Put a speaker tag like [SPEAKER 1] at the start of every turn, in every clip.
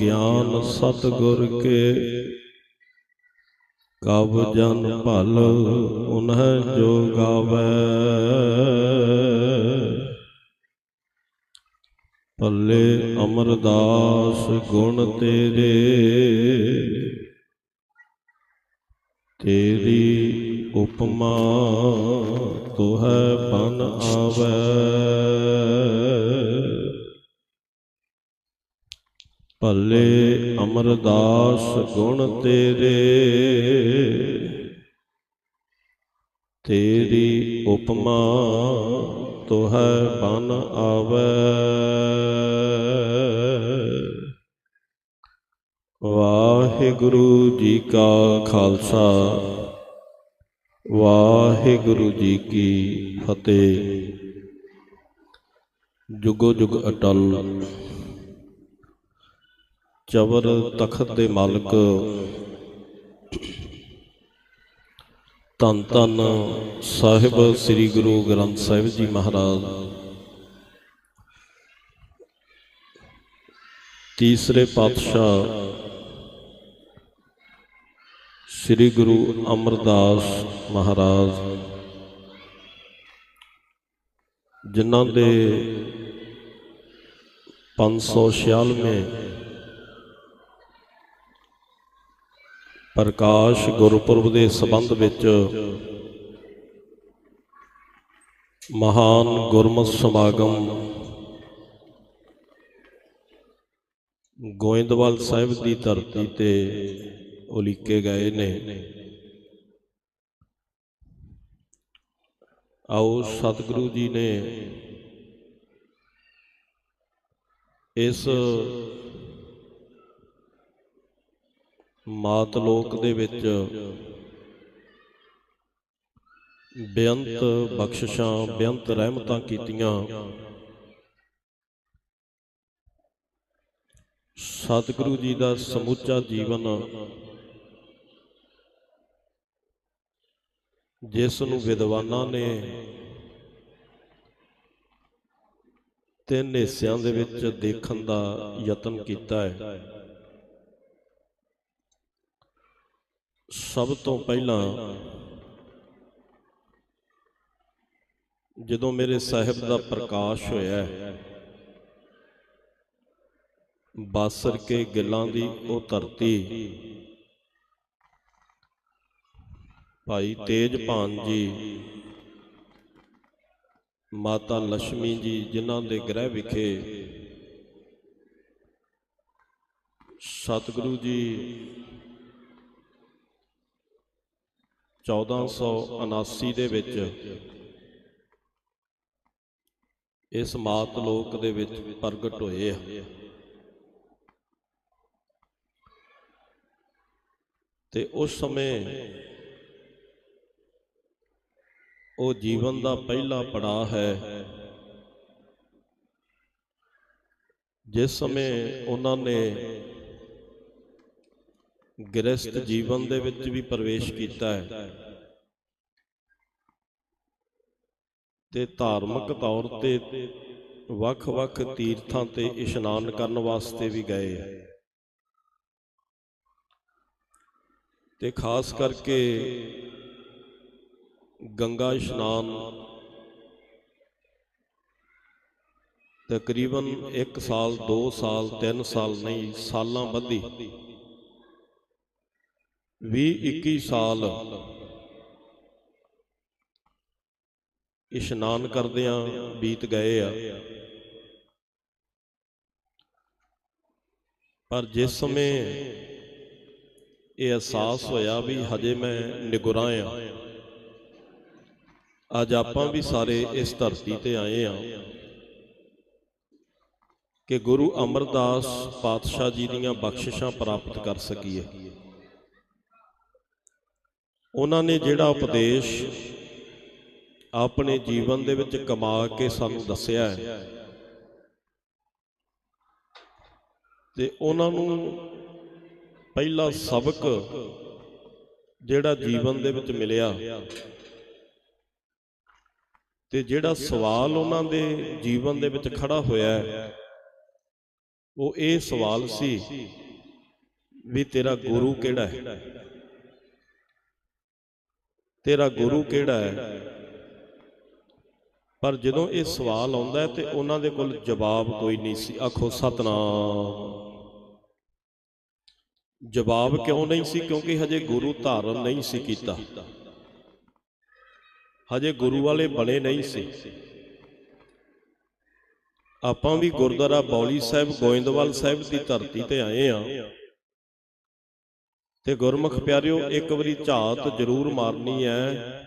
[SPEAKER 1] ਗਿਆਨ ਸਤਿਗੁਰ ਕੇ। ਕਬ ਜਨ ਭਲ ਉਨਹ ਜੋ ਗਾਵੇ। ਪੱਲੇ ਅਮਰਦਾਸ ਗੁਣ ਤੇਰੇ। ਤੇਰੀ ਉਪਮਾ ਤੋਹੈ ਬਨ ਆਵੈ। ਭੱਲੇ ਅਮਰਦਾਸ ਗੁਣ ਤੇਰੇ। ਤੇਰੀ ਉਪਮਾ ਤੋਹੈ ਬਨ ਆਵੈ। ਵਾਹਿਗੁਰੂ ਜੀ ਕਾ ਖਾਲਸਾ। ਵਾਹਿਗੁਰੂ ਜੀ ਕੀ ਫਤਿਹ। ਜੁਗੋ ਜੁਗ ਅਟਲ। ਚਵਰ ਤਖਤ ਦੇ ਮਾਲਕ। ਧੰਨ ਧੰਨ ਸਾਹਿਬ ਸ੍ਰੀ ਗੁਰੂ ਗ੍ਰੰਥ ਸਾਹਿਬ ਜੀ ਮਹਾਰਾਜ। ਤੀਸਰੇ ਪਾਤਸ਼ਾਹ ਸ੍ਰੀ ਗੁਰੂ ਅਮਰਦਾਸ ਮਹਾਰਾਜ, ਜਿਨ੍ਹਾਂ ਦੇ 596ਵੇਂ ਪ੍ਰਕਾਸ਼ ਗੁਰਪੁਰਬ ਦੇ ਸੰਬੰਧ ਵਿੱਚ ਮਹਾਨ ਗੁਰਮਤਿ ਸਮਾਗਮ ਗੋਇੰਦਵਾਲ ਸਾਹਿਬ ਦੀ ਧਰਤੀ ਤੇ ਉਲੀਕੇ ਗਏ ਨੇ। ਆਓ ਸਤਿਗੁਰੂ ਜੀ ਨੇ ਇਸ ਮਾਤ ਲੋਕ ਦੇ ਵਿੱਚ ਬੇਅੰਤ ਬਖਸ਼ਿਸ਼ਾਂ, ਬੇਅੰਤ ਰਹਿਮਤਾਂ ਕੀਤੀਆਂ। ਸਤਿਗੁਰੂ ਜੀ ਦਾ ਸਮੁੱਚਾ ਜੀਵਨ ਜਿਸ ਨੂੰ ਵਿਦਵਾਨਾਂ ਨੇ ਤਿੰਨ ਹਿੱਸਿਆਂ ਦੇ ਵਿੱਚ ਦੇਖਣ ਦਾ ਯਤਨ ਕੀਤਾ ਹੈ। ਸਭ ਤੋਂ ਪਹਿਲਾਂ ਜਦੋਂ ਮੇਰੇ ਸਾਹਿਬ ਦਾ ਪ੍ਰਕਾਸ਼ ਹੋਇਆ ਬਾਸਰ ਕੇ ਗਿੱਲਾਂ ਦੀ ਉਹ ਧਰਤੀ, ਭਾਈ ਤੇਜ ਭਾਨ ਜੀ, ਮਾਤਾ ਲక్ష్ਮੀ ਜੀ ਜਿਨ੍ਹਾਂ ਦੇ ਗ੍ਰਹਿ ਵਿਖੇ ਸਤਿਗੁਰੂ ਜੀ 1479 ਦੇ ਵਿੱਚ ਇਸ ਮਾਤ ਲੋਕ ਦੇ ਵਿੱਚ ਪ੍ਰਗਟ ਹੋਏ ਆ। ਤੇ ਉਸ ਸਮੇਂ ਉਹ ਜੀਵਨ ਦਾ ਪਹਿਲਾ ਪੜਾਅ ਹੈ, ਜਿਸ ਸਮੇਂ ਉਹਨਾਂ ਨੇ ਗ੍ਰਸਥ ਜੀਵਨ ਦੇ ਵਿੱਚ ਵੀ ਪ੍ਰਵੇਸ਼ ਕੀਤਾ ਹੈ। ਤੇ ਧਾਰਮਿਕ ਤੌਰ ਤੇ ਵੱਖ-ਵੱਖ ਤੀਰਥਾਂ ਤੇ ਇਸ਼ਨਾਨ ਕਰਨ ਵਾਸਤੇ ਵੀ ਗਏ ਤੇ ਖਾਸ ਕਰਕੇ ਗੰਗਾ ਇਸ਼ਨਾਨ ਤਕਰੀਬਨ 1 ਸਾਲ 2 ਸਾਲ 3 ਸਾਲ ਨਹੀਂ, ਸਾਲਾਂ ਬੱਧੀ 21 ਸਾਲ ਇਸ਼ਨਾਨ ਕਰਦਿਆਂ ਬੀਤ ਗਏ ਆ। ਪਰ ਜਿਸ ਸਮੇਂ ਇਹ ਅਹਿਸਾਸ ਹੋਇਆ ਵੀ ਹਜੇ ਮੈਂ ਨਿਗੁਰਾਂ ਆ, ਅੱਜ ਆਪਾਂ ਵੀ ਸਾਰੇ ਇਸ ਧਰਤੀ ਤੇ ਆਏ ਆ ਕਿ ਗੁਰੂ ਅਮਰਦਾਸ ਪਾਤਸ਼ਾਹ ਜੀ ਦੀਆਂ ਬਖਸ਼ਿਸ਼ਾਂ ਪ੍ਰਾਪਤ ਕਰ ਸਕੀਏ। ਉਹਨਾਂ ਨੇ ਜਿਹੜਾ ਉਪਦੇਸ਼ ਆਪਣੇ ਜੀਵਨ ਦੇ ਵਿੱਚ ਕਮਾ ਕੇ ਸਾਨੂੰ ਦੱਸਿਆ ਹੈ। ਤੇ ਉਹਨਾਂ ਨੂੰ ਪਹਿਲਾ ਸਬਕ ਜਿਹੜਾ ਜੀਵਨ ਦੇ ਵਿੱਚ ਮਿਲਿਆ। ਤੇ ਜਿਹੜਾ ਸਵਾਲ ਉਹਨਾਂ ਦੇ ਜੀਵਨ ਦੇ ਵਿੱਚ ਖੜਾ ਹੋਇਆ ਹੈ ਉਹ ਇਹ ਸਵਾਲ ਸੀ ਵੀ ਤੇਰਾ ਗੁਰੂ ਕਿਹੜਾ ਹੈ? ਤੇਰਾ ਗੁਰੂ ਕਿਹੜਾ ਹੈ? ਪਰ ਜਦੋਂ ਇਹ ਸਵਾਲ ਆਉਂਦਾ ਤੇ ਉਹਨਾਂ ਦੇ ਕੋਲ ਜਵਾਬ ਕੋਈ ਨਹੀਂ ਸੀ। ਆਖੋ ਸਤਨਾਮ ਜਵਾਬ ਕਿਉਂ ਨਹੀਂ ਸੀ? ਕਿਉਂਕਿ ਹਜੇ ਗੁਰੂ ਧਾਰਨ ਨਹੀਂ ਸੀ ਕੀਤਾ। ਹਜੇ ਗੁਰੂ ਵਾਲੇ ਬਣੇ ਨਹੀਂ ਸੀ। ਆਪਾਂ ਵੀ ਗੁਰਦੁਆਰਾ ਬੌਲੀ ਸਾਹਿਬ ਗੋਇੰਦਵਾਲ ਸਾਹਿਬ ਦੀ ਧਰਤੀ ਤੇ ਆਏ ਆ ਤੇ ਗੁਰਮੁਖ ਪਿਆਰਿਓ, ਇੱਕ ਵਾਰੀ ਝਾਤ ਜ਼ਰੂਰ ਮਾਰਨੀ ਹੈ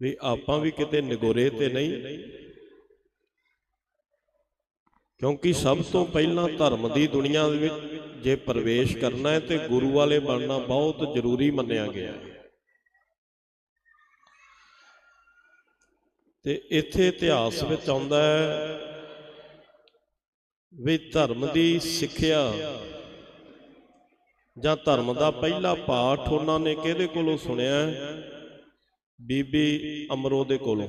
[SPEAKER 1] ਵੀ ਆਪਾਂ ਵੀ ਕਿਤੇ ਨਿਗੋਰੇ ਤੇ ਨਹੀਂ। ਕਿਉਂਕਿ ਸਭ ਤੋਂ ਪਹਿਲਾਂ ਧਰਮ ਦੀ ਦੁਨੀਆ ਦੇ ਵਿੱਚ ਜੇ ਪ੍ਰਵੇਸ਼ ਕਰਨਾ ਹੈ ਤੇ ਗੁਰੂ ਵਾਲੇ ਬਣਨਾ ਬਹੁਤ ਜ਼ਰੂਰੀ ਮੰਨਿਆ ਗਿਆ ਹੈ। ਤੇ ਇੱਥੇ ਇਤਿਹਾਸ ਵਿੱਚ ਆਉਂਦਾ ਹੈ ਵੀ ਧਰਮ ਦੀ ਸਿੱਖਿਆ ਜਾਂ ਧਰਮ ਦਾ ਪਹਿਲਾ ਪਾਠ ਉਹਨਾਂ ਨੇ ਕਿਹਦੇ ਕੋਲੋਂ ਸੁਣਿਆ ਹੈ? ਬੀਬੀ ਅਮਰੋ ਦੇ ਕੋਲੋਂ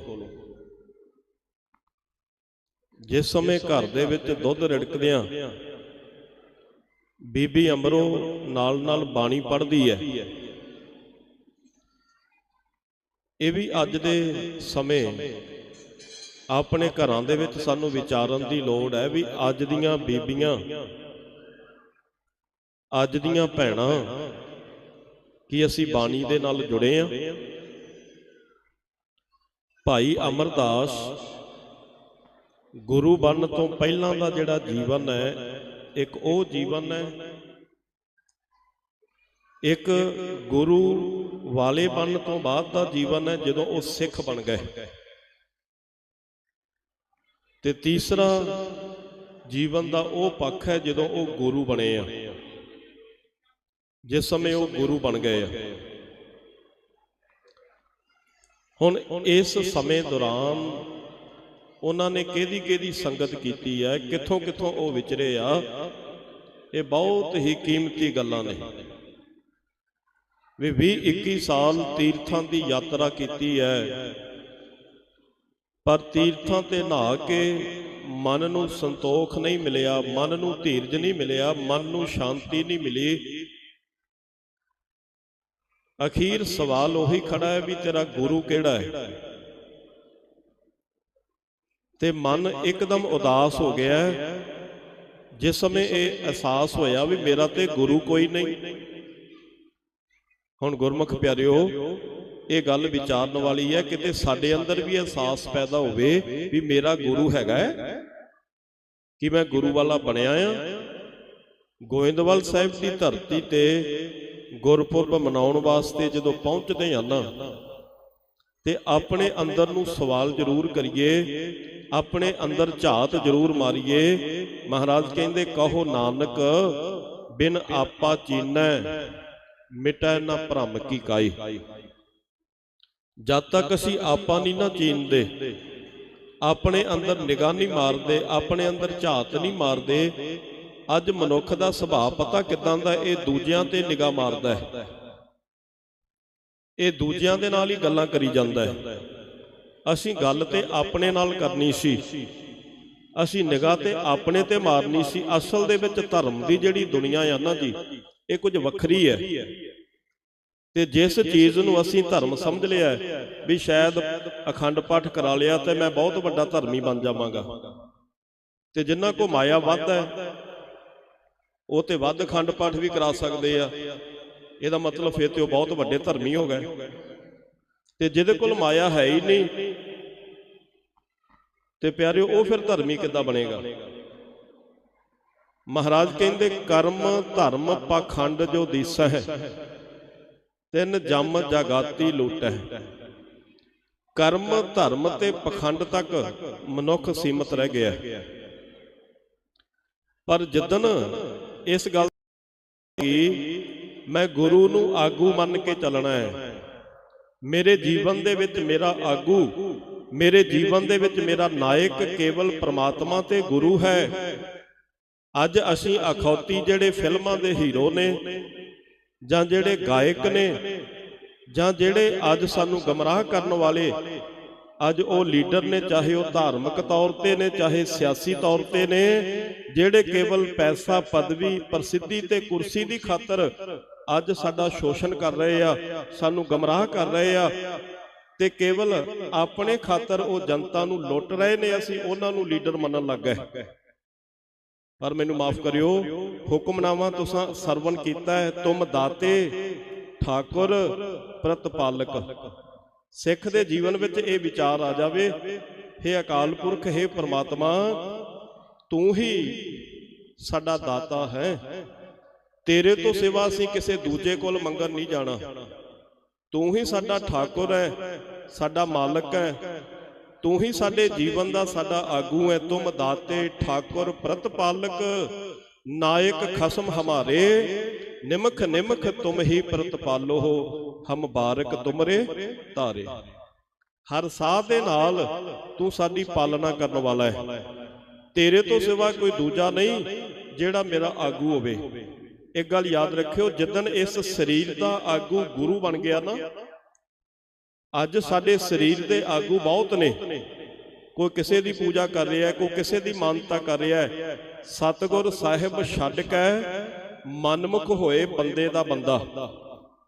[SPEAKER 1] ਜਿਸ ਸਮੇਂ ਘਰ ਦੇ ਵਿੱਚ ਦੁੱਧ ਰਿੜਕਦਿਆਂ ਬੀਬੀ ਅਮਰੋ ਨਾਲ ਨਾਲ ਬਾਣੀ ਪੜ੍ਹਦੀ ਹੈ ਇਹ ਵੀ ਅੱਜ ਦੇ ਸਮੇਂ ਆਪਣੇ ਘਰਾਂ ਦੇ ਵਿੱਚ ਸਾਨੂੰ ਵਿਚਾਰਨ ਦੀ ਲੋੜ ਹੈ ਵੀ ਅੱਜ ਦੀਆਂ ਬੀਬੀਆਂ ਅੱਜ ਦੀਆਂ ਭੈਣਾਂ, ਕੀ ਅਸੀਂ ਬਾਣੀ ਦੇ ਨਾਲ ਜੁੜੇ ਆ? ਭਾਈ ਅਮਰਦਾਸ ਗੁਰੂ ਬਣਨ ਤੋਂ ਪਹਿਲਾਂ ਦਾ ਜਿਹੜਾ ਜੀਵਨ ਹੈ, ਇੱਕ ਉਹ ਜੀਵਨ ਹੈ, ਇੱਕ ਗੁਰੂ ਵਾਲੇ ਬਣਨ ਤੋਂ ਬਾਅਦ ਦਾ ਜੀਵਨ ਹੈ, ਜਦੋਂ ਉਹ ਸਿੱਖ ਬਣ ਗਏ। ਤੇ ਤੀਸਰਾ ਜੀਵਨ ਦਾ ਉਹ ਪੱਖ ਹੈ, ਜਦੋਂ ਉਹ ਗੁਰੂ ਬਣੇ ਆ। ਜਿਸ ਸਮੇਂ ਉਹ ਗੁਰੂ ਬਣ ਗਏ ਆ। ਹੁਣ ਇਸ ਸਮੇਂ ਦੌਰਾਨ ਉਹਨਾਂ ਨੇ ਕਿਹਦੀ ਕਿਹਦੀ ਸੰਗਤ ਕੀਤੀ ਹੈ ਕਿੱਥੋਂ ਕਿੱਥੋਂ ਉਹ ਵਿਚਰੇ ਆ, ਇਹ ਬਹੁਤ ਹੀ ਕੀਮਤੀ ਗੱਲਾਂ ਨੇ। ਵੀ 20 21 ਸਾਲ ਤੀਰਥਾਂ ਦੀ ਯਾਤਰਾ ਕੀਤੀ ਹੈ ਪਰ ਤੀਰਥਾਂ ਤੇ ਨਹਾ ਕੇ ਮਨ ਨੂੰ ਸੰਤੋਖ ਨਹੀਂ ਮਿਲਿਆ, ਮਨ ਨੂੰ ਧੀਰਜ ਨਹੀਂ ਮਿਲਿਆ, ਮਨ ਨੂੰ ਸ਼ਾਂਤੀ ਨਹੀਂ ਮਿਲੀ। ਅਖੀਰ ਸਵਾਲ ਉਹੀ ਖੜਾ ਹੈ ਵੀ ਤੇਰਾ ਗੁਰੂ ਕਿਹੜਾ ਹੈ? ਤੇ ਮਨ ਇੱਕਦਮ ਉਦਾਸ ਹੋ ਗਿਆ। ਜਿਸ ਸਮੇਂ ਇਹ ਅਹਿਸਾਸ ਹੋਇਆ ਵੀ ਮੇਰਾ ਤੇ ਗੁਰੂ ਕੋਈ ਨਹੀਂ। ਹੁਣ ਗੁਰਮੁਖ ਪਿਆਰਿਓ ਇਹ ਗੱਲ ਵਿਚਾਰਨ ਵਾਲੀ ਹੈ ਕਿਤੇ ਸਾਡੇ ਅੰਦਰ ਵੀ ਅਹਿਸਾਸ ਪੈਦਾ ਹੋਵੇ ਵੀ ਮੇਰਾ ਗੁਰੂ ਹੈਗਾ ਹੈ। ਕਿ ਮੈਂ ਗੁਰੂ ਵਾਲਾ ਬਣਿਆ ਆ ਗੋਇੰਦਵਾਲ ਸਾਹਿਬ ਦੀ ਧਰਤੀ ਤੇ ਗੁਰਪੁਰਬ ਮਨਾਉਣ ਵਾਸਤੇ ਜਦੋਂ ਪਹੁੰਚਦੇ ਹਾਂ ਨਾ, ਤੇ ਆਪਣੇ ਅੰਦਰ ਨੂੰ ਸਵਾਲ ਜ਼ਰੂਰ ਕਰੀਏ, ਆਪਣੇ ਅੰਦਰ ਝਾਤ ਜ਼ਰੂਰ ਮਾਰੀਏ। ਮਹਾਰਾਜ ਕਹਿੰਦੇ, ਕਹੋ ਨਾਨਕ, ਬਿਨ ਆਪਾ ਚੀਨੈ, ਮਿਟੈ ਨਾ ਭ੍ਰਮ ਕੀ ਕਾਈ। ਜਦ ਤੱਕ ਅਸੀਂ ਆਪਾ ਨਹੀਂ ਨਾ ਚੀਨਦੇ, ਆਪਣੇ ਅੰਦਰ ਨਿਗਾਹ ਨਹੀਂ ਮਾਰਦੇ, ਆਪਣੇ ਅੰਦਰ ਝਾਤ ਨਹੀਂ ਮਾਰਦੇ ਅੱਜ ਮਨੁੱਖ ਦਾ ਸੁਭਾਅ ਪਤਾ ਕਿਦਾਂ ਦਾ ਇਹ ਦੂਜਿਆਂ ਤੇ ਨਿਗਾਹ ਮਾਰਦਾ ਹੈ। ਇਹ ਦੂਜਿਆਂ ਦੇ ਨਾਲ ਹੀ ਗੱਲਾਂ ਕਰੀ ਜਾਂਦਾ ਹੈ। ਅਸੀਂ ਗੱਲ ਤੇ ਆਪਣੇ ਨਾਲ ਕਰਨੀ ਸੀ। ਅਸੀਂ ਨਿਗਾਹ ਤੇ ਆਪਣੇ ਤੇ ਮਾਰਨੀ ਸੀ। ਅਸਲ ਦੇ ਵਿੱਚ ਧਰਮ ਦੀ ਜਿਹੜੀ ਦੁਨੀਆ ਆ ਨਾ ਜੀ, ਇਹ ਕੁਝ ਵੱਖਰੀ ਹੈ। ਤੇ ਜਿਸ ਚੀਜ਼ ਨੂੰ ਅਸੀਂ ਧਰਮ ਸਮਝ ਲਿਆ ਵੀ ਸ਼ਾਇਦ ਅਖੰਡ ਪਾਠ ਕਰਾ ਲਿਆ ਤੇ ਮੈਂ ਬਹੁਤ ਵੱਡਾ ਧਰਮੀ ਬਣ ਜਾਵਾਂਗਾ। ਤੇ ਜਿਨ੍ਹਾਂ ਕੋ ਮਾਇਆ ਵੱਧ ਹੈ ਉਹ ਤੇ ਵੱਧ ਖੰਡ ਪਾਠ ਵੀ ਕਰਾ ਸਕਦੇ ਆ। ਇਹਦਾ ਮਤਲਬ ਫਿਰ ਤੇ ਉਹ ਬਹੁਤ ਵੱਡੇ ਧਰਮੀ ਹੋ ਗਏ। ਤੇ ਜਿਹਦੇ ਕੋਲ ਮਾਇਆ ਹੈ ਹੀ ਨਹੀਂ, ਤੇ ਪਿਆਰਿਓ, ਉਹ ਫਿਰ ਧਰਮੀ ਕਿੱਦਾਂ ਬਣੇਗਾ? ਮਹਾਰਾਜ ਕਹਿੰਦੇ, ਕਰਮ, ਧਰਮ ਪਾਖੰਡ ਜੋ ਦੀਸਾ ਹੈ ਤਿੰਨ ਜਮ ਜਗਾਤੀ ਹੈ ਕਰਮ, ਧਰਮ ਤੇ ਪਖੰਡ ਤੱਕ ਮਨੁੱਖ ਸੀਮਤ ਰਹਿ ਗਿਆ। ਪਰ ਜਦਨ ਇਸ ਗੱਲ ਕਿ ਮੈਂ ਗੁਰੂ ਨੂੰ ਆਗੂ ਮੰਨ ਕੇ ਚੱਲਣਾ ਹੈ। ਮੇਰੇ ਜੀਵਨ ਦੇ ਵਿੱਚ ਮੇਰਾ ਆਗੂ, ਮੇਰੇ ਜੀਵਨ ਦੇ ਵਿੱਚ ਮੇਰਾ ਨਾਇਕ ਕੇਵਲ ਪ੍ਰਮਾਤਮਾ ਤੇ ਗੁਰੂ ਹੈ। ਅੱਜ ਅਸੀਂ ਅਖੌਤੀ ਜਿਹੜੇ ਫਿਲਮਾਂ ਦੇ ਹੀਰੋ ਨੇ, ਜਾਂ ਜਿਹੜੇ ਗਾਇਕ ਨੇ, ਜਾਂ ਜਿਹੜੇ ਅੱਜ ਸਾਨੂੰ ਗਮਰਾਹ ਕਰਨ ਵਾਲੇ ਅੱਜ ਉਹ ਲੀਡਰ ਨੇ ਚਾਹੇ ਉਹ ਧਾਰਮਿਕ ਤੌਰ ਤੇ ਨੇ, ਚਾਹੇ ਸਿਆਸੀ ਤੌਰ ਤੇ ਨੇ, ਜਿਹੜੇ ਕੇਵਲ ਪੈਸਾ, ਪਦਵੀ, ਪ੍ਰਸਿੱਧੀ ਤੇ ਕੁਰਸੀ ਦੀ ਖਾਤਰ ਅੱਜ ਸਾਡਾ ਸ਼ੋਸ਼ਣ ਕਰ ਰਹੇ ਆ, ਸਾਨੂੰ ਗਮਰਾਹ ਕਰ ਰਹੇ ਆ ਤੇ ਕੇਵਲ ਆਪਣੇ ਖਾਤਰ ਉਹ ਜਨਤਾ ਨੂੰ ਲੁੱਟ ਰਹੇ ਨੇ, ਅਸੀਂ ਉਹਨਾਂ ਨੂੰ ਲੀਡਰ ਮੰਨਣ ਲੱਗ ਗਏ। ਪਰ ਮੈਨੂੰ ਮਾਫ ਕਰਿਓ, ਹੁਕਮਨਾਮਾ ਤੁਸੀਂ ਸਰਵਨ ਕੀਤਾ ਹੈ, ਤੁਮ ਦਾਤੇ, ਠਾਕੁਰ, ਪ੍ਰਤਪਾਲਕ। ਸਿੱਖ ਦੇ ਜੀਵਨ ਵਿੱਚ ਇਹ ਵਿਚਾਰ ਆ ਜਾਵੇ हे ਅਕਾਲ ਪੁਰਖ हे ਪ੍ਰਮਾਤਮਾ, ਤੂੰ ਹੀ ਸਾਡਾ ਦਾਤਾ ਹੈ। ਤੇਰੇ ਤੋਂ ਸਿਵਾ ਅਸੀਂ ਕਿਸੇ ਦੂਜੇ ਕੋਲ ਮੰਗਣ ਨਹੀਂ ਜਾਣਾ। ਤੂੰ ਹੀ ਸਾਡਾ ਠਾਕੁਰ ਹੈ, ਸਾਡਾ ਮਾਲਕ ਹੈ। ਤੂੰ ਹੀ ਸਾਡੇ ਜੀਵਨ ਦਾ ਸਾਡਾ ਆਗੂ ਹੈ। ਤੁਮ ਦਾਤੇ, ਠਾਕੁਰ, ਪ੍ਰਤਪਾਲਕ, ਨਾਇਕ, ਖਸਮ ਹਮਾਰੇ। ਨਿਮਖ ਨਿਮਖ ਤੁਮ ਹੀ ਪ੍ਰਤਪਾਲੋ ਹੋ ਹਮ ਬਾਰਕ ਤੁਮਰੇ ਤਾਰੇ। ਹਰ ਸਾਹ ਦੇ ਨਾਲ ਤੂੰ ਸਾਡੀ ਪਾਲਣਾ ਕਰਨ ਵਾਲਾ ਹੈ। ਤੇਰੇ ਤੋਂ ਸਿਵਾ ਕੋਈ ਦੂਜਾ ਨਹੀਂ, ਜਿਹੜਾ ਮੇਰਾ ਆਗੂ ਹੋਵੇ। ਇੱਕ ਗੱਲ ਯਾਦ ਰੱਖਿਓ ਜਿੱਦਨ ਇਸ ਸਰੀਰ ਦਾ ਆਗੂ ਗੁਰੂ ਬਣ ਗਿਆ ਨਾ, ਅੱਜ ਸਾਡੇ ਸਰੀਰ ਦੇ ਆਗੂ ਬਹੁਤ ਨੇ। ਕੋਈ ਕਿਸੇ ਦੀ ਪੂਜਾ ਕਰ ਰਿਹਾ ਕੋਈ ਕਿਸੇ ਦੀ ਮਾਨਤਾ ਕਰ ਰਿਹਾ ਹੈ। ਸਤਿਗੁਰ ਸਾਹਿਬ ਛੱਡ ਕੇ ਮਨਮੁਖ ਹੋਏ ਬੰਦੇ ਦਾ ਬੰਦਾ।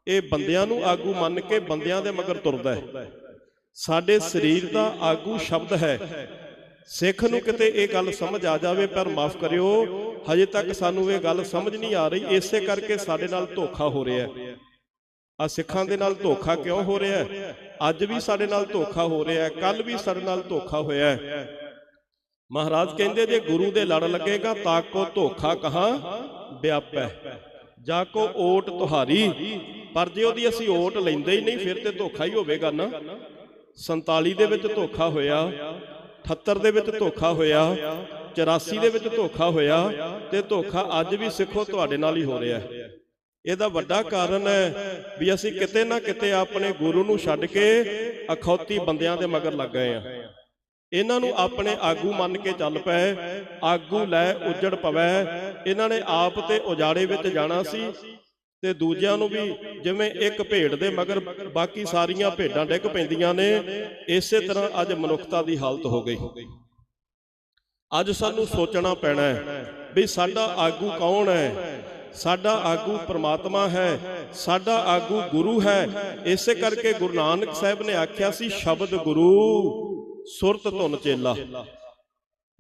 [SPEAKER 1] ਇਹ ਬੰਦਿਆਂ ਨੂੰ ਆਗੂ ਮੰਨ ਕੇ ਬੰਦਿਆਂ ਦੇ ਮਗਰ ਤੁਰਦਾ ਹੈ। ਸਾਡੇ ਸਰੀਰ ਦਾ ਆਗੂ ਸ਼ਬਦ ਹੈ। ਸਿੱਖ ਨੂੰ ਕਿਤੇ ਇਹ ਗੱਲ ਸਮਝ ਆ ਜਾਵੇ, ਪਰ ਮਾਫ ਕਰਿਓ, ਹਜੇ ਤੱਕ ਸਾਨੂੰ ਇਹ ਗੱਲ ਸਮਝ ਨਹੀਂ ਆ ਰਹੀ। ਇਸੇ ਕਰਕੇ ਸਾਡੇ ਨਾਲ ਧੋਖਾ ਹੋ ਰਿਹਾ ਹੈ। ਆ ਸਿੱਖਾਂ ਦੇ ਨਾਲ ਧੋਖਾ ਕਿਉਂ ਹੋ ਰਿਹਾ ਹੈ? ਅੱਜ ਵੀ ਸਾਡੇ ਨਾਲ ਧੋਖਾ ਹੋ ਰਿਹਾ ਹੈ ਕੱਲ ਵੀ ਸਾਡੇ ਨਾਲ ਧੋਖਾ ਹੋਇਆ ਹੈ। ਮਹਾਰਾਜ ਕਹਿੰਦੇ ਜੇ ਗੁਰੂ ਦੇ ਲੜ ਲੱਗੇਗਾ ਤਾਂ ਕੋ ਧੋਖਾ ਕਹਾ ਵਿਆਪੈ। ਜਾ ਕੋ ਓਟ ਤੁਹਾਰੀ। ਪਰ ਜੇ ਉਹਦੀ ਅਸੀਂ ਓਟ ਲੈਂਦੇ ਹੀ ਨਹੀਂ, ਫਿਰ ਤੇ ਧੋਖਾ ਹੀ ਹੋਵੇਗਾ ਨਾ। 47 ਦੇ ਵਿੱਚ ਧੋਖਾ ਹੋਇਆ 78 ਦੇ ਵਿੱਚ ਧੋਖਾ ਹੋਇਆ 84 ਦੇ ਵਿੱਚ ਧੋਖਾ ਹੋਇਆ ਤੇ ਧੋਖਾ ਅੱਜ ਵੀ ਸਿੱਖੋ ਤੁਹਾਡੇ ਨਾਲ ਹੀ ਹੋ ਰਿਹਾ ਹੈ। ਇਹਦਾ ਵੱਡਾ ਕਾਰਨ ਹੈ ਵੀ ਅਸੀਂ ਕਿਤੇ ਨਾ ਕਿਤੇ ਆਪਣੇ ਗੁਰੂ ਨੂੰ ਛੱਡ ਕੇ ਅਖੌਤੀ ਬੰਦਿਆਂ ਦੇ ਮਗਰ ਲੱਗ ਗਏ ਆ ਇਹਨਾਂ ਨੂੰ ਆਪਣੇ ਆਗੂ ਮੰਨ ਕੇ ਚੱਲ ਪਏ, ਆਗੂ ਲੈ ਉਜੜ ਪਵੈ। ਇਹਨਾਂ ਨੇ ਆਪ ਤੇ ਉਜਾੜੇ ਵਿੱਚ ਜਾਣਾ ਸੀ ਤੇ ਦੂਜਿਆਂ ਨੂੰ ਵੀ ਜਿਵੇਂ ਇੱਕ ਭੇਡ ਦੇ ਮਗਰ ਬਾਕੀ ਸਾਰੀਆਂ ਭੇਡਾਂ ਡਿੱਗ ਪੈਂਦੀਆਂ ਨੇ, ਇਸੇ ਤਰ੍ਹਾਂ ਅੱਜ ਮਨੁੱਖਤਾ ਦੀ ਹਾਲਤ ਹੋ ਗਈ। ਅੱਜ ਸਾਨੂੰ ਸੋਚਣਾ ਪੈਣਾ ਹੈ ਵੀ ਸਾਡਾ ਆਗੂ ਕੌਣ ਹੈ? ਸਾਡਾ ਆਗੂ ਪ੍ਰਮਾਤਮਾ ਹੈ, ਸਾਡਾ ਆਗੂ ਗੁਰੂ ਹੈ। ਇਸੇ ਕਰਕੇ ਗੁਰੂ ਨਾਨਕ ਸਾਹਿਬ ਨੇ ਆਖਿਆ ਸੀ, ਸ਼ਬਦ ਗੁਰੂ। ਸੁਰਤ ਧੁਨ ਚੇਲਾ।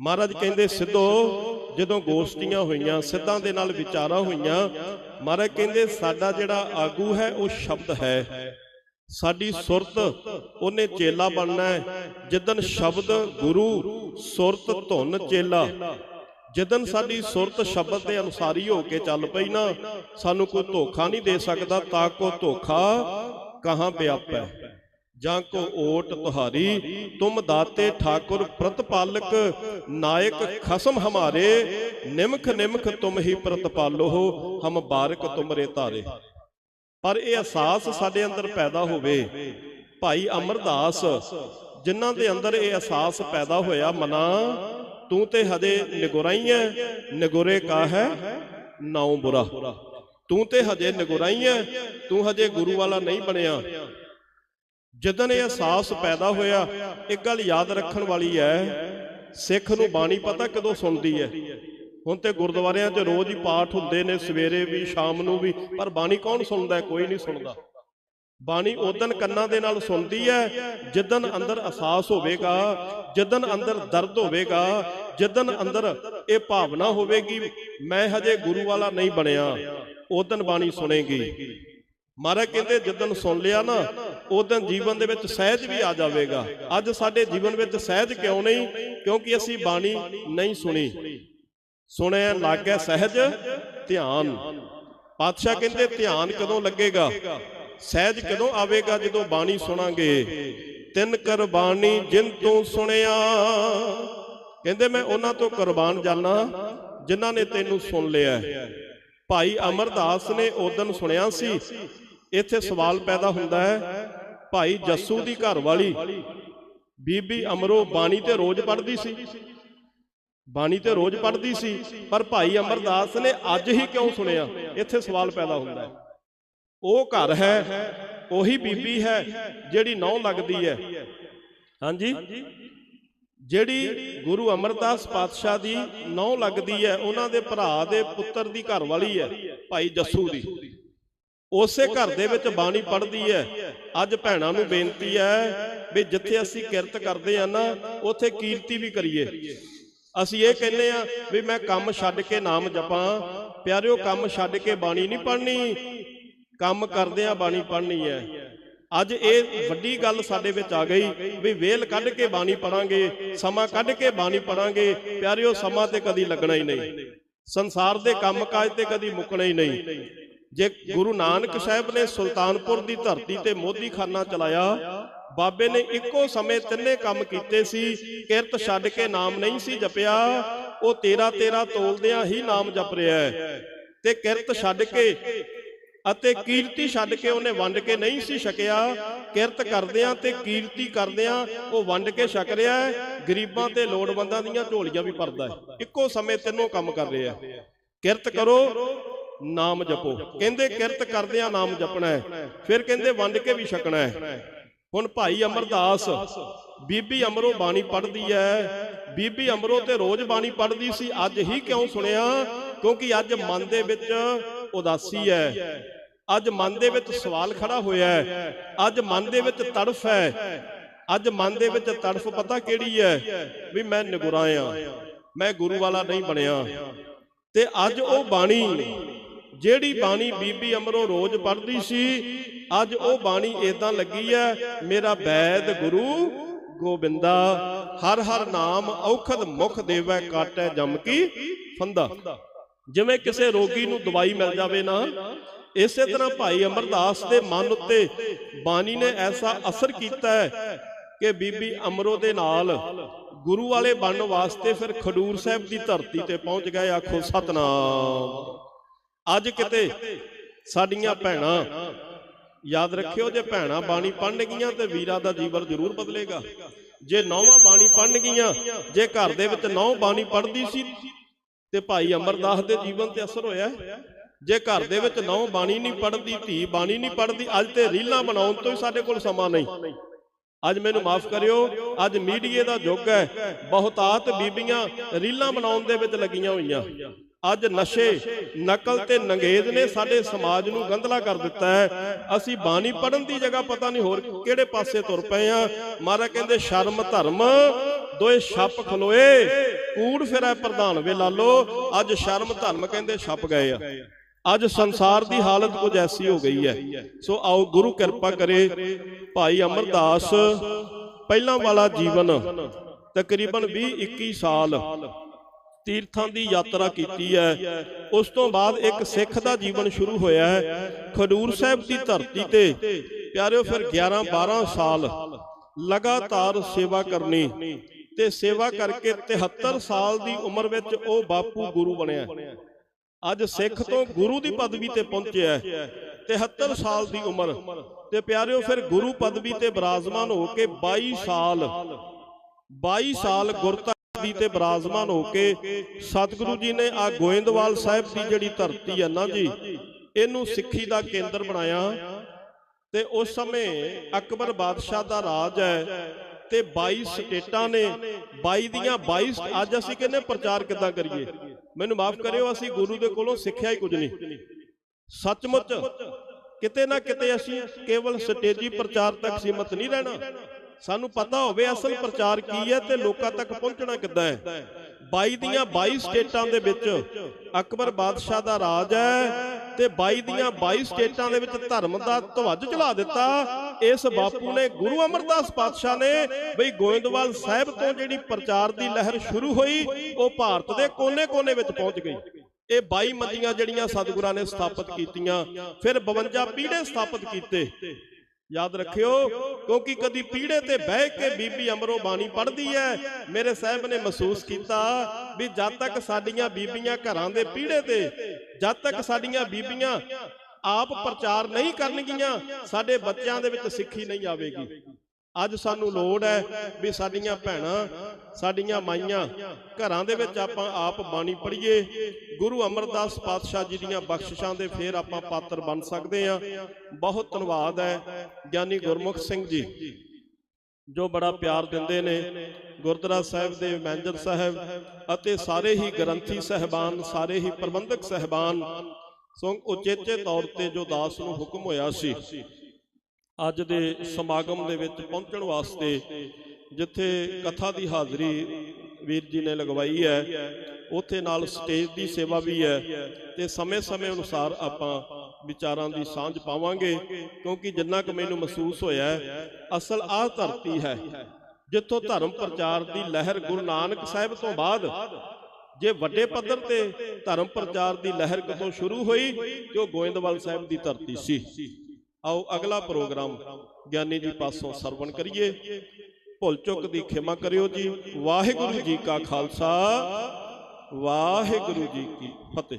[SPEAKER 1] ਮਹਾਰਾਜ ਕਹਿੰਦੇ, ਸਿੱਧੋ, ਜਦੋਂ ਗੋਸ਼ਟੀਆਂ ਹੋਈਆਂ, ਸਿੱਧਾਂ ਦੇ ਨਾਲ ਵਿਚਾਰਾਂ ਹੋਈਆਂ, ਮਹਾਰਾਜ ਕਹਿੰਦੇ, ਸਾਡਾ ਜਿਹੜਾ ਆਗੂ ਹੈ, ਉਹ ਸ਼ਬਦ ਹੈ। ਸਾਡੀ ਸੁਰਤ, ਉਹਨੇ ਚੇਲਾ ਬਣਨਾ ਹੈ। ਜਿੱਦਨ ਸ਼ਬਦ ਗੁਰੂ, ਸੁਰਤ ਧੁਨ ਚੇਲਾ। ਜਿੱਦਨ ਸਾਡੀ ਸੁਰਤ ਸ਼ਬਦ ਦੇ ਅਨੁਸਾਰੀ ਹੋ ਕੇ ਚੱਲ ਪਈ ਨਾ, ਸਾਨੂੰ ਕੋਈ ਧੋਖਾ ਨਹੀਂ ਦੇ ਸਕਦਾ, ਤਾਂ ਕੋ ਧੋਖਾ ਕਹਾਂ ਵਿਆਪੈ ਜਾਂ ਕੋ ਓਟ ਤੁਹਾਰੀ, ਤੁਮ ਦਾਤੇ ਠਾਕੁਰ ਪ੍ਰਤਪਾਲਕ, ਨਾਇਕ ਖਸਮ ਹਮਾਰੇ, ਨਿਮਖ ਨਿਮਖ ਤੁਮ ਹੀ ਪ੍ਰਤਪਾਲੋ, ਹਮ ਬਾਰਕ ਤੁਮਰੇ ਧਾਰੇ। ਪਰ ਇਹ ਅਹਿਸਾਸ ਸਾਡੇ ਅੰਦਰ ਪੈਦਾ ਹੋਵੇ। ਭਾਈ ਅਮਰਦਾਸ, ਜਿਨ੍ਹਾਂ ਦੇ ਅੰਦਰ ਇਹ ਅਹਿਸਾਸ ਪੈਦਾ ਹੋਇਆ, ਮਨਾ, ਤੂੰ ਤੇ ਹਜੇ ਨਿਗੁਰਾਈ ਐ, ਨਿਗੁਰੇ ਕਾ ਹੈ? ਨਾਉ ਬੁਰਾ। ਤੂੰ ਤੇ ਹਜੇ ਨਿਗੁਰਾਈ ਐ, ਤੂੰ ਹਜੇ ਗੁਰੂ ਵਾਲਾ ਨਹੀਂ ਬਣਿਆ। ਜਦੋਂ ਇਹ ਅਹਿਸਾਸ ਪੈਦਾ ਹੋਇਆ ਇੱਕ ਗੱਲ ਯਾਦ ਰੱਖਣ ਵਾਲੀ ਹੈ ਸਿੱਖ ਨੂੰ ਬਾਣੀ ਪਤਾ ਕਦੋਂ ਸੁਣਦੀ ਹੈ? ਹੁਣ ਤੇ ਗੁਰਦੁਆਰਿਆਂ 'ਚ ਰੋਜ਼ ਹੀ ਪਾਠ ਹੁੰਦੇ ਨੇ ਸਵੇਰੇ ਵੀ ਸ਼ਾਮ ਨੂੰ ਵੀ ਪਰ ਬਾਣੀ ਕੌਣ ਸੁਣਦਾ? ਕੋਈ ਨਹੀਂ ਸੁਣਦਾ। ਬਾਣੀ ਉਦਨ ਕੰਨਾਂ ਦੇ ਨਾਲ ਸੁਣਦੀ ਹੈ ਜਿੱਦਨ ਅੰਦਰ ਅਹਿਸਾਸ ਹੋਵੇਗਾ ਜਿੱਦਨ ਅੰਦਰ ਦਰਦ ਹੋਵੇਗਾ ਜਿੱਦਨ ਅੰਦਰ ਇਹ ਭਾਵਨਾ ਹੋਵੇਗੀ ਮੈਂ ਹਜੇ ਗੁਰੂ ਵਾਲਾ ਨਹੀਂ ਬਣਿਆ ਉਦਨ ਬਾਣੀ ਸੁਣੇਗੀ। ਮਹਾਰਾਜ ਕਹਿੰਦੇ ਜਿੱਦਨ ਸੁਣ ਲਿਆ ਨਾ ਉਦਨ ਜੀਵਨ ਦੇ ਵਿੱਚ ਸਹਿਜ ਵੀ ਆ ਜਾਵੇਗਾ। ਅੱਜ ਸਾਡੇ ਜੀਵਨ ਵਿੱਚ ਸਹਿਜ ਕਿਉਂ ਨਹੀਂ? ਕਿਉਂਕਿ ਅਸੀਂ ਬਾਣੀ ਨਹੀਂ ਸੁਣੀ। ਸੁਣਿਆ ਲੱਗਿਆ ਸਹਿਜ, ਧਿਆਨ। ਪਾਤਸ਼ਾਹ ਕਹਿੰਦੇ, ਧਿਆਨ ਕਦੋਂ ਲੱਗੇਗਾ? ਸਹਿਜ ਕਦੋਂ ਆਵੇਗਾ ਜਦੋਂ ਬਾਣੀ ਸੁਣਾਂਗੇ? ਤਿੰਨ ਕੁਰਬਾਨੀ ਜਿਨ ਤੋਂ ਸੁਣਿਆ। ਕਹਿੰਦੇ, ਮੈਂ ਉਹਨਾਂ ਤੋਂ ਕੁਰਬਾਨ ਜਾਣਾ ਜਿਨ੍ਹਾਂ ਨੇ ਤੈਨੂੰ ਸੁਣ ਲਿਆ। ਭਾਈ ਅਮਰਦਾਸ ਨੇ ਉਦਨ ਸੁਣਿਆ ਸੀ ਇੱਥੇ ਸਵਾਲ ਪੈਦਾ ਹੁੰਦਾ ਹੈ ਭਾਈ ਜੱਸੂ ਦੀ ਘਰ ਵਾਲੀ ਬੀਬੀ ਅਮਰੋ ਬਾਣੀ ਤੇ ਰੋਜ਼ ਪੜ੍ਹਦੀ ਸੀ। ਬਾਣੀ ਤੇ ਰੋਜ਼ ਪੜ੍ਹਦੀ ਸੀ ਪਰ ਭਾਈ ਅਮਰਦਾਸ ਨੇ ਅੱਜ ਹੀ ਕਿਉਂ ਸੁਣਿਆ? ਇੱਥੇ ਸਵਾਲ ਪੈਦਾ ਹੁੰਦਾ ਹੈ। ਉਹ ਘਰ ਹੈ ਉਹੀ ਬੀਬੀ ਹੈ ਜਿਹੜੀ ਨੌ ਲੱਗਦੀ ਹੈ। ਹਾਂਜੀ? ਜਿਹੜੀ ਗੁਰੂ ਅਮਰਦਾਸ ਪਾਤਸ਼ਾਹ ਦੀ ਨੌ ਲੱਗਦੀ ਹੈ ਉਹਨਾਂ ਦੇ ਭਰਾ ਦੇ ਪੁੱਤਰ ਦੀ ਘਰ ਵਾਲੀ ਹੈ ਭਾਈ ਜੱਸੂ ਦੀ। ਉਸੇ ਘਰ ਦੇ ਵਿੱਚ ਬਾਣੀ ਪੜ੍ਹਦੀ ਹੈ। ਅੱਜ ਭੈਣਾਂ ਨੂੰ ਬੇਨਤੀ ਹੈ ਵੀ ਜਿੱਥੇ ਅਸੀਂ ਕਿਰਤ ਕਰਦੇ ਆ ਨਾ ਉੱਥੇ ਕੀਰਤੀ ਵੀ ਕਰੀਏ। ਅਸੀਂ ਇਹ ਕਹਿੰਦੇ ਆ ਵੀ ਮੈਂ ਕੰਮ ਛੱਡ ਕੇ ਨਾਮ ਜਪਾਂ। ਪਿਆਰਿਓ ਕੰਮ ਛੱਡ ਕੇ ਬਾਣੀ ਨਹੀਂ ਪੜ੍ਹਨੀ। ਕੰਮ ਕਰਦੇ ਆ ਬਾਣੀ ਪੜ੍ਹਨੀ ਹੈ। ਅੱਜ ਇਹ ਵੱਡੀ ਗੱਲ ਸਾਡੇ ਵਿੱਚ ਆ ਗਈ ਵੀ ਵੇਲ ਕੱਢ ਕੇ ਬਾਣੀ ਪੜਾਂਗੇ ਸਮਾਂ ਕੱਢ ਕੇ ਬਾਣੀ ਪੜਾਂਗੇ ਪਿਆਰਿਓ ਸਮਾਂ ਤੇ ਕਦੀ ਲੱਗਣਾ ਹੀ ਨਹੀਂ। ਸੰਸਾਰ ਦੇ ਕੰਮਕਾਜ ਤੇ ਕਦੀ ਮੁੱਕਣਾ ਹੀ ਨਹੀਂ। ਜੇ ਗੁਰੂ ਨਾਨਕ ਸਾਹਿਬ ਨੇ ਸੁਲਤਾਨਪੁਰ ਦੀ ਧਰਤੀ ਤੇ ਮੋਦੀਖਾਨਾ ਚਲਾਇਆ, ਬਾਬੇ ਨੇ ਇੱਕੋ ਸਮੇਂ ਤਿੰਨੇ ਕੰਮ ਕੀਤੇ ਸੀ, ਕਿਰਤ ਛੱਡ ਕੇ ਨਾਮ ਨਹੀਂ ਸੀ ਜਪਿਆ, ਉਹ ਤੇਰਾ ਤੇਰਾ ਤੋਲਦਿਆਂ ਹੀ ਨਾਮ ਜਪ ਰਿਹਾ ਹੈ। ਤੇ ਕਿਰਤ ਛੱਡ ਕੇ ਅਤੇ ਕੀਰਤੀ ਛੱਡ ਕੇ ਉਹਨੇ ਵੰਡ ਕੇ ਨਹੀਂ ਸੀ ਛਕਿਆ, ਕਿਰਤ ਕਰਦਿਆਂ ਤੇ ਕੀਰਤੀ ਕਰਦਿਆਂ ਉਹ ਵੰਡ ਕੇ ਛਕ ਰਿਹਾ ਹੈ, ਗਰੀਬਾਂ ਤੇ ਲੋੜਵੰਦਾਂ ਦੀਆਂ ਝੋਲੀਆਂ ਵੀ ਭਰਦਾ ਹੈ। ਇੱਕੋ ਸਮੇਂ ਤਿੰਨੋਂ ਕੰਮ ਕਰ ਰਿਹਾ ਹੈ। ਕਿਰਤ ਕਰੋ ਨਾਮ ਜਪੋ। ਕਹਿੰਦੇ ਕਿਰਤ ਕਰਦਿਆਂ ਨਾਮ ਜਪਣਾ ਹੈ। ਫਿਰ ਕਹਿੰਦੇ ਵੰਡ ਕੇ ਵੀ ਛਕਣਾ ਹੈ। ਹੁਣ ਭਾਈ ਅਮਰਦਾਸ, ਬੀਬੀ ਅਮਰੋ ਬਾਣੀ ਪੜ੍ਹਦੀ ਹੈ। ਬੀਬੀ ਅਮਰੋ ਤੇ ਰੋਜ਼ ਬਾਣੀ ਪੜ੍ਹਦੀ ਸੀ। ਅੱਜ ਹੀ ਕਿਉਂ ਸੁਣਿਆ? ਕਿਉਂਕਿ ਅੱਜ ਮਨ ਦੇ ਵਿੱਚ ਉਦਾਸੀ ਹੈ। ਅੱਜ ਮਨ ਦੇ ਵਿੱਚ ਸਵਾਲ ਖੜਾ ਹੋਇਆ ਹੈ। ਅੱਜ ਮਨ ਦੇ ਵਿੱਚ ਤੜਫ ਹੈ। ਅੱਜ ਮਨ ਦੇ ਵਿੱਚ ਤੜਫ ਪਤਾ ਕਿਹੜੀ ਹੈ? ਵੀ ਮੈਂ ਨਿਗੁਰਾ ਆ ਮੈਂ ਗੁਰੂ ਵਾਲਾ ਨਹੀਂ ਬਣਿਆ। ਤੇ ਅੱਜ ਉਹ ਬਾਣੀ ਜਿਹੜੀ ਬਾਣੀ ਬੀਬੀ ਅਮਰੋ ਰੋਜ਼ ਪੜ੍ਹਦੀ ਸੀ ਅੱਜ ਉਹ ਬਾਣੀ ਇਦਾਂ ਲੱਗੀ ਹੈ ਮੇਰਾ ਬੈਦ ਗੁਰੂ ਗੋਬਿੰਦਾ ਹਰ ਹਰ ਨਾਮ ਔਖਦ ਮੁਖ ਦੇਵੈ ਕਾਟੈ ਜਮ ਕੀ ਫੰਦਾ। ਜਿਵੇਂ ਕਿਸੇ ਰੋਗੀ ਨੂੰ ਦਵਾਈ ਮਿਲ ਜਾਵੇ ਨਾ ਇਸੇ ਤਰ੍ਹਾਂ ਭਾਈ ਅਮਰਦਾਸ ਦੇ ਮਨ ਉੱਤੇ ਬਾਣੀ ਨੇ ਐਸਾ ਅਸਰ ਕੀਤਾ ਹੈ ਕਿ ਬੀਬੀ ਅਮਰੋ ਦੇ ਨਾਲ ਗੁਰੂ ਵਾਲੇ ਬਣਨ ਵਾਸਤੇ ਫਿਰ ਖਡੂਰ ਸਾਹਿਬ ਦੀ ਧਰਤੀ ਤੇ ਪਹੁੰਚ ਗਏ ਆਖੋ ਸਤਨਾਮ। ਅੱਜ ਕਿਤੇ ਸਾਡੀਆਂ ਭੈਣਾਂ, ਯਾਦ ਰੱਖਿਓ ਜੇ ਭੈਣਾਂ ਬਾਣੀ ਪੜਨਗੀਆਂ ਤੇ ਵੀਰਾਂ ਦਾ ਜੀਵਨ ਜ਼ਰੂਰ ਬਦਲੇਗਾ। ਜੇ ਨੌਵਾਂ ਬਾਣੀ ਪੜਨਗੀਆਂ ਜੇ ਘਰ ਦੇ ਵਿੱਚ ਨੌ ਬਾਣੀ ਪੜਦੀ ਸੀ ਤੇ ਭਾਈ ਅਮਰਦਾਸ ਦੇ ਜੀਵਨ ਤੇ ਅਸਰ ਹੋਇਆ ਜੇ ਘਰ ਦੇ ਵਿੱਚ ਨੌ ਬਾਣੀ ਨਹੀਂ ਪੜਦੀ ਧੀ ਬਾਣੀ ਨਹੀਂ ਪੜਦੀ ਅੱਜ ਤੇ ਰੀਲਾਂ ਬਣਾਉਣ ਤੋਂ ਹੀ ਸਾਡੇ ਕੋਲ ਸਮਾਂ ਨਹੀਂ। ਅੱਜ ਮੈਨੂੰ ਮਾਫ ਕਰਿਓ, ਅੱਜ ਮੀਡੀਏ ਦਾ ਯੁੱਗ ਹੈ, ਬਹੁਤਾਤ ਬੀਬੀਆਂ ਰੀਲਾਂ ਬਣਾਉਣ ਦੇ ਵਿੱਚ ਲੱਗੀਆਂ ਹੋਈਆਂ। ਅੱਜ ਨਸ਼ੇ, ਨਕਲ ਤੇ ਨੰਗੇਜ ਨੇ ਸਾਡੇ ਸਮਾਜ ਨੂੰ ਗੰਧਲਾ ਕਰ ਦਿੱਤਾ ਹੈ। ਅਸੀਂ ਬਾਣੀ ਪੜਨ ਦੀ ਜਗ੍ਹਾ ਪਤਾ ਨਹੀਂ ਹੋਰ ਕਿਹੜੇ ਪਾਸੇ ਤੁਰ ਪਏ ਆ ਮਹਾਰਾਜ ਕਹਿੰਦੇ, ਸ਼ਰਮ ਧਰਮ, ਦੋਏ ਛੱਪ ਖਲੋਏ, ਕੂੜ ਫਿਰੈ ਪ੍ਰਧਾਨ ਵੇ ਲਾਲੋ ਅੱਜ ਸ਼ਰਮ ਧਰਮ ਕਹਿੰਦੇ ਛੱਪ ਗਏ ਆ। ਅੱਜ ਸੰਸਾਰ ਦੀ ਹਾਲਤ ਕੁਝ ਐਸੀ ਹੋ ਗਈ ਹੈ। ਸੋ ਆਓ ਗੁਰੂ ਕਿਰਪਾ ਕਰੇ। ਭਾਈ ਅਮਰਦਾਸ, ਪਹਿਲਾਂ ਵਾਲਾ ਜੀਵਨ ਤਕਰੀਬਨ 20 21 ਸਾਲ ਤੀਰਥਾਂ ਦੀ ਯਾਤਰਾ ਕੀਤੀ ਹੈ। ਉਸ ਤੋਂ ਬਾਅਦ ਇੱਕ ਸਿੱਖ ਦਾ ਜੀਵਨ ਸ਼ੁਰੂ ਹੋਇਆ ਹੈ ਖਡੂਰ ਸਾਹਿਬ ਦੀ ਧਰਤੀ ਤੇ। ਪਿਆਰਿਓ, ਫਿਰ 11 12 ਸਾਲ ਲਗਾਤਾਰ ਸੇਵਾ ਕਰਨੀ ਤੇ ਸੇਵਾ ਕਰਕੇ 73 ਸਾਲ ਦੀ ਉਮਰ ਵਿੱਚ ਉਹ ਬਾਪੂ ਗੁਰੂ ਬਣਿਆ। ਅੱਜ ਸਿੱਖ ਤੋਂ ਗੁਰੂ ਦੀ ਪਦਵੀ ਤੇ ਪਹੁੰਚਿਆ ਹੈ। 73 ਸਾਲ ਦੀ ਉਮਰ ਤੇ ਪਿਆਰਿਓ, ਫਿਰ ਗੁਰੂ ਪਦਵੀ ਤੇ ਬਿਰਾਜਮਾਨ ਹੋ ਕੇ 22 ਸਾਲ 22 ਸਾਲ ਗੁਰਤਾ ਦੀ ਤੇ ਬਿਰਾਜਮਾਨ ਹੋ ਕੇ ਸਤਿਗੁਰੂ ਜੀ ਨੇ ਆ ਗੋਇੰਦਵਾਲ ਸਾਹਿਬ ਦੀ ਜਿਹੜੀ ਧਰਤੀ ਹੈ ਨਾ ਜੀ, ਇਹਨੂੰ ਸਿੱਖੀ ਦਾ ਕੇਂਦਰ ਬਣਾਇਆ। ਤੇ ਉਸ ਸਮੇਂ ਅਕਬਰ ਬਾਦਸ਼ਾਹ ਦਾ ਰਾਜ ਹੈ ਤੇ 22 ਸਟੇਟਾਂ ਨੇ 22 ਦੀਆਂ 22 ਅੱਜ ਅਸੀਂ ਕਹਿੰਦੇ ਪ੍ਰਚਾਰ ਕਿੱਦਾਂ ਕਰੀਏ? ਮੈਨੂੰ ਮਾਫ ਕਰਿਓ, ਅਸੀਂ ਗੁਰੂ ਦੇ ਕੋਲੋਂ ਸਿੱਖਿਆ ਹੀ ਕੁਝ ਨਹੀਂ। ਸੱਚਮੁੱਚ ਕਿਤੇ ਨਾ ਕਿਤੇ ਅਸੀਂ ਕੇਵਲ ਸਟੇਜੀ ਪ੍ਰਚਾਰ ਤੱਕ ਸੀਮਤ ਨਹੀਂ ਰਹਿਣਾ। ਸਾਨੂੰ ਪਤਾ ਹੋਵੇ ਅਸਲ ਪ੍ਰਚਾਰ ਕੀ ਹੈ ਤੇ ਲੋਕਾਂ ਤੱਕ ਪਹੁੰਚਣਾ ਕਿੱਦਾਂ ਹੈ। 22 ਦੀਆਂ 22 ਸਟੇਟਾਂ ਦੇ ਵਿੱਚ ਅਕਬਰ ਬਾਦਸ਼ਾਹ ਦਾ ਰਾਜ ਹੈ ਤੇ 22 ਦੀਆਂ 22 ਸਟੇਟਾਂ ਦੇ ਵਿੱਚ ਧਰਮ ਦਾ ਧਵਜ ਚਲਾ ਦਿੱਤਾ। ਇਸ ਬਾਪੂ ਨੇ ਗੁਰੂ ਅਮਰਦਾਸ ਪਾਤਸ਼ਾਹ ਨੇ ਬਈ ਗੋਇੰਦਵਾਲ ਸਾਹਿਬ ਤੋਂ ਜਿਹੜੀ ਪ੍ਰਚਾਰ ਦੀ ਲਹਿਰ ਸ਼ੁਰੂ ਹੋਈ, ਉਹ ਭਾਰਤ ਦੇ ਕੋਨੇ-ਕੋਨੇ ਵਿੱਚ ਪਹੁੰਚ ਗਈ। ਇਹ 22 ਮੰਦੀਆਂ ਜਿਹੜੀਆਂ ਸਤਿਗੁਰਾਂ ਨੇ ਸਥਾਪਿਤ ਕੀਤੀਆਂ, ਫਿਰ 52 ਪੀੜੇ ਸਥਾਪਿਤ ਕੀਤੇ। ਯਾਦ ਰੱਖਿਓ ਕਿਉਂਕਿ ਕਦੀ ਪੀੜੇ ਤੇ ਬਹਿ ਕੇ ਬੀਬੀ ਅਮਰੋ ਬਾਣੀ ਪੜ੍ਹਦੀ ਹੈ। ਮੇਰੇ ਸਾਹਿਬ ਨੇ ਮਹਿਸੂਸ ਕੀਤਾ ਵੀ ਜਦ ਤੱਕ ਸਾਡੀਆਂ ਬੀਬੀਆਂ ਘਰਾਂ ਦੇ ਪੀੜੇ ਤੇ ਜਦ ਤੱਕ ਸਾਡੀਆਂ ਬੀਬੀਆਂ ਆਪ ਪ੍ਰਚਾਰ ਨਹੀਂ ਕਰਨਗੀਆਂ ਸਾਡੇ ਬੱਚਿਆਂ ਦੇ ਵਿੱਚ ਸਿੱਖੀ ਨਹੀਂ ਆਵੇਗੀ। ਅੱਜ ਸਾਨੂੰ ਲੋੜ ਹੈ ਵੀ ਸਾਡੀਆਂ ਭੈਣਾਂ ਸਾਡੀਆਂ ਮਾਈਆਂ ਘਰਾਂ ਦੇ ਵਿੱਚ ਆਪਾਂ ਆਪ ਬਾਣੀ ਪੜ੍ਹੀਏ। ਗੁਰੂ ਅਮਰਦਾਸ ਪਾਤਸ਼ਾਹ ਜੀ ਦੀਆਂ ਬਖਸ਼ਿਸ਼ਾਂ ਦੇ ਫੇਰ ਆਪਾਂ ਪਾਤਰ ਬਣ ਸਕਦੇ ਹਾਂ। ਬਹੁਤ ਧੰਨਵਾਦ ਹੈ ਗਿਆਨੀ ਗੁਰਮੁਖ ਸਿੰਘ ਜੀ ਜੋ। ਬੜਾ ਪਿਆਰ ਦਿੰਦੇ ਨੇ ਗੁਰਦੁਆਰਾ ਸਾਹਿਬ ਦੇ ਮੈਨੇਜਰ ਸਾਹਿਬ ਅਤੇ ਸਾਰੇ ਹੀ ਗ੍ਰੰਥੀ ਸਹਿਬਾਨ ਸਾਰੇ ਹੀ ਪ੍ਰਬੰਧਕ ਸਹਿਬਾਨ। ਸੋ ਉਚੇਚੇ ਤੌਰ ਤੇ ਜੋ ਦਾਸ ਨੂੰ ਹੁਕਮ ਹੋਇਆ ਸੀ। ਅੱਜ ਦੇ ਸਮਾਗਮ ਦੇ ਵਿੱਚ ਪਹੁੰਚਣ ਵਾਸਤੇ ਜਿੱਥੇ ਕਥਾ ਦੀ ਹਾਜ਼ਰੀ ਵੀਰ ਜੀ ਨੇ ਲਗਵਾਈ ਹੈ, ਉੱਥੇ ਨਾਲ ਸਟੇਜ ਦੀ ਸੇਵਾ ਵੀ ਹੈ ਤੇ ਸਮੇਂ-ਸਮੇਂ ਅਨੁਸਾਰ ਆਪਾਂ ਵਿਚਾਰਾਂ ਦੀ ਸਾਂਝ ਪਾਵਾਂਗੇ ਕਿਉਂਕਿ ਜਿੰਨਾ ਕੁ ਮੈਨੂੰ ਮਹਿਸੂਸ ਹੋਇਆ ਅਸਲ ਆਹ ਧਰਤੀ ਹੈ, ਜਿੱਥੋਂ ਧਰਮ ਪ੍ਰਚਾਰ ਦੀ ਲਹਿਰ ਗੁਰੂ ਨਾਨਕ ਸਾਹਿਬ ਤੋਂ ਬਾਅਦ ਜੇ ਵੱਡੇ ਪੱਧਰ ਤੇ ਧਰਮ ਪ੍ਰਚਾਰ ਦੀ ਲਹਿਰ ਕਦੋਂ ਸ਼ੁਰੂ ਹੋਈ, ਤੇ ਉਹ ਗੋਇੰਦਵਾਲ ਸਾਹਿਬ ਦੀ ਧਰਤੀ ਸੀ। ਆਓ ਅਗਲਾ ਪ੍ਰੋਗਰਾਮ ਗਿਆਨੀ ਜੀ ਪਾਸੋਂ ਸਰਵਣ ਕਰੀਏ। ਭੁੱਲ ਚੁੱਕ ਦੀ ਖਿਮਾ ਕਰਿਓ ਜੀ। ਵਾਹਿਗੁਰੂ ਜੀ ਕਾ ਖਾਲਸਾ। ਵਾਹਿਗੁਰੂ ਜੀ ਕੀ ਫਤਿਹ।